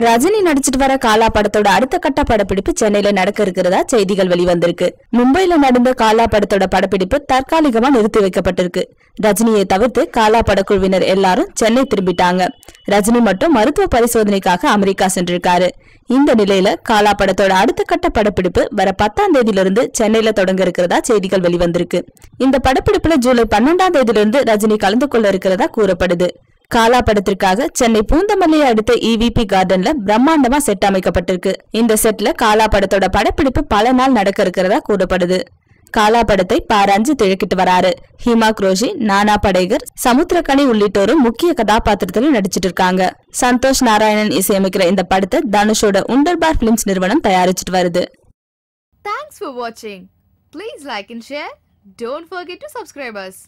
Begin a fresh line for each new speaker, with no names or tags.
ரஜினி நடிச்சிட்டு வர காலா படத்தோட அடுத்த கட்ட படப்பிடிப்பு சென்னையில நடக்க இருக்கிறதா செய்திகள் வெளிவந்திருக்கு. மும்பைல நடந்த காலா படத்தோட படப்பிடிப்பு தற்காலிகமா நிறுத்தி வைக்கப்பட்டிருக்கு. ரஜினியை தவிர்த்து காலா படக்குழுவினர் எல்லாரும் சென்னை திரும்பிட்டாங்க. ரஜினி மட்டும் மருத்துவ பரிசோதனைக்காக அமெரிக்கா சென்றிருக்காரு. இந்த நிலையில காலா படத்தோட அடுத்த கட்ட படப்பிடிப்பு வர பத்தாம் தேதியிலிருந்து சென்னையில தொடங்க இருக்கிறதா செய்திகள் வெளிவந்திருக்கு. இந்த படப்பிடிப்புல ஜூலை பன்னெண்டாம் தேதியிலிருந்து ரஜினி கலந்து கொள்ள இருக்கிறதா கூறப்படுது. காலா படத்திற்காக சென்னை பூந்தமல்லியை அடுத்த இவிபி கார்டன்ல பிரம்மாண்டமா செட் அமைக்கப்பட்டிருக்கு. இந்த செட்ல காலா படத்தோட படப்பிடிப்பு பல நாள் நடக்க இருக்கிறதா கூறப்படுது. காலா படத்தை பாராஞ்சு திழக்கிட்டு வராரு. ஹிமா குரோஷி நானா படேகர் சமுத்திரக்கணி உள்ளிட்டோரும் முக்கிய கதாபாத்திரத்துல நடிச்சிட்டு இருக்காங்க. சந்தோஷ் நாராயணன் இசையமைக்கிற இந்த படத்தை தனுஷோட உண்டர்பார் பிலிம்ஸ் நிறுவனம் தயாரிச்சிட்டு வருது.
தேங்க்ஸ் ஃபார் வாட்சிங் please like and share don't forget to subscribers.